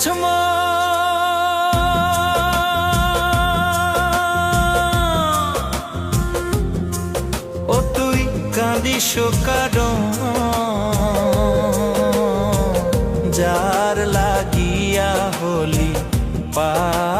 ও তুই কাঁদিস যার লাগিয়া হলি পাগো